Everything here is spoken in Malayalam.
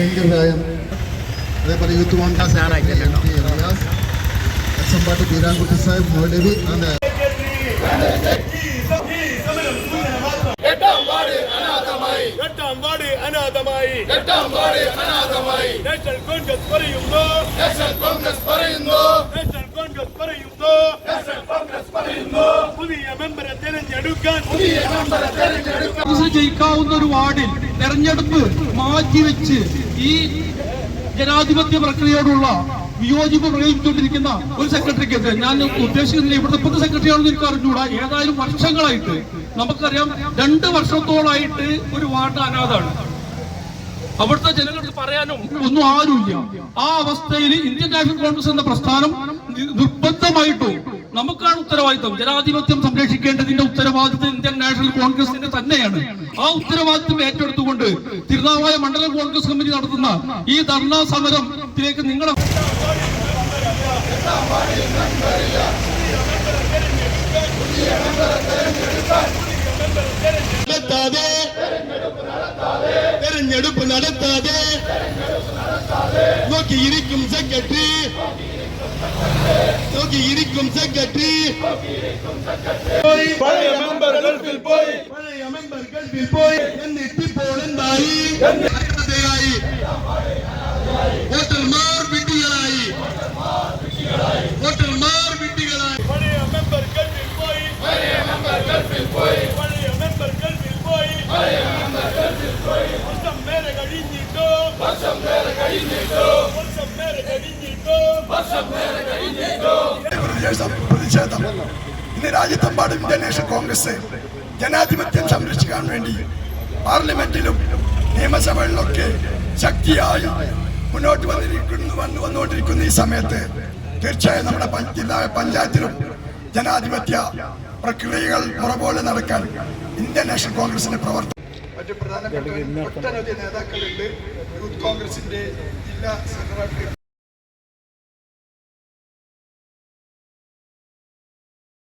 പ്രിയങ്കരായ അതേപോലെ യൂത്ത് കോൺഗ്രസ് റിയാസ് അച്ചമ്പാട്ട് ബീരാൻകുട്ടി സാഹിബ് മൗലവി പറയുന്നു. പുതിയ മെമ്പറെ തിരഞ്ഞെടുക്കാൻ. പുതിയ മെമ്പറെ തെരഞ്ഞെടുക്കാൻ. ജയിക്കാവുന്ന ഒരു വാർഡിൽ തെരഞ്ഞെടുപ്പ് മാറ്റിവെച്ച് ഈ ജനാധിപത്യ പ്രക്രിയയോടുള്ള വിയോജിപ്പ് പ്രകടിപ്പിച്ചുകൊണ്ടിരിക്കുന്ന ഒരു സെക്രട്ടറിക്ക് ഞാൻ ഉദ്ദേശിക്കുന്നില്ല ഇവിടുത്തെ ഇപ്പോഴത്തെ സെക്രട്ടറിയാണെന്ന് എനിക്ക് അറിഞ്ഞുകൂടാ ഏതായാലും വർഷങ്ങളായിട്ട് നമുക്കറിയാം രണ്ട് വർഷത്തോളായിട്ട് ഒരു വാർഡ് അനാഥാണ്. അവിടുത്തെ ജനങ്ങൾക്ക് പറയാനും ഒന്നും ആരുമില്ല. ആ അവസ്ഥയിൽ ഇന്ത്യൻ നാഷണൽ കോൺഗ്രസ് എന്ന പ്രസ്ഥാനം നിർബന്ധമായിട്ടും നമുക്കാണ് ഉത്തരവാദിത്വം. ജനാധിപത്യം സംരക്ഷിക്കേണ്ടതിന്റെ ഉത്തരവാദിത്വം ഇന്ത്യൻ നാഷണൽ കോൺഗ്രസിന്റെ തന്നെയാണ്. ആ ഉത്തരവാദിത്വം ഏറ്റെടുത്തുകൊണ്ട് തിരുനാവായ മണ്ഡലം കോൺഗ്രസ് കമ്മിറ്റി നടത്തുന്ന ഈ ധർണാ സമരത്തിലേക്ക് നിങ്ങളെ തെരഞ്ഞെടുപ്പ് നടത്താതെ നോക്കിയിരിക്കും സെക്രട്ടറി. போக்கி இருக்கும் செக்கட்டி போய் பழைய மெம்பர் கல்பில் போய். பழைய மெம்பர் கல்பில் போய் என்னை போலந்தாயி அறிவதையாயி ஹோட்டல் மார் விட்டிகளாயி. ஹோட்டல் மார் விட்டிகளாயி. பழைய மெம்பர் கல்பில் போய். பழைய மெம்பர் கல்பில் போய். கழிஞ்சிட்டோம் வருஷம் மேல கழிஞ்சிட்டோம் வருஷம் மேல கழிஞ்சிட்டோம் പ്രതിഷേധം പ്രതിഷേധം ഇന്ന് രാജ്യത്തെമ്പാടും ഇന്ത്യൻ നാഷണൽ കോൺഗ്രസ്. ജനാധിപത്യം സംരക്ഷിക്കാൻ വേണ്ടി പാർലമെന്റിലും നിയമസഭകളിലൊക്കെ ശക്തിയായി മുന്നോട്ട് വന്നിരിക്കുന്നു വന്നു വന്നുകൊണ്ടിരിക്കുന്ന ഈ സമയത്ത്. തീർച്ചയായും നമ്മുടെ ജില്ലാ പഞ്ചായത്തിലും ജനാധിപത്യ പ്രക്രിയകൾ മുറപോലെ നടക്കാൻ ഇന്ത്യൻ നാഷണൽ കോൺഗ്രസിന്റെ പ്രവർത്തനം മറ്റു പ്രധാനപ്പെട്ട ഒട്ടനവധി നേതാക്കളുണ്ട്. യൂത്ത് കോൺഗ്രസിന്റെ ജില്ലാ സെക്രട്ടറി